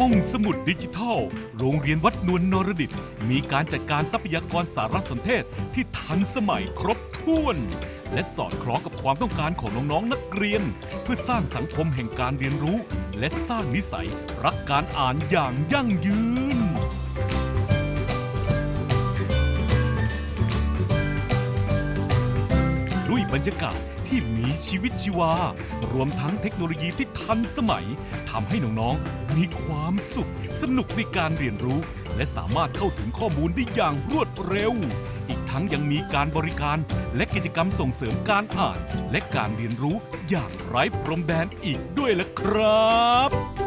ห้องสมุดดิจิทัล โรงเรียนวัดนวลนรดิต มีการจัดการทรัพยากรสารสนเทศที่ทันสมัยครบถ้วน และสอดคล้องกับความต้องการของน้องๆนักเรียน เพื่อสร้างสังคมแห่งการเรียนรู้ และสร้างนิสัยรักการอ่านอย่างยั่งยืน บรรยากาศที่มีชีวิตชีวา รวมทั้งเทคโนโลยีที่ทันสมัยทำให้น้องๆ มีความสุข สนุกในการเรียนรู้ และสามารถเข้าถึงข้อมูลได้อย่างรวดเร็ว อีกทั้งยังมีการบริการและกิจกรรมส่งเสริมการอ่าน และการเรียนรู้อย่างไร้พรมแดนอีกด้วยละครับ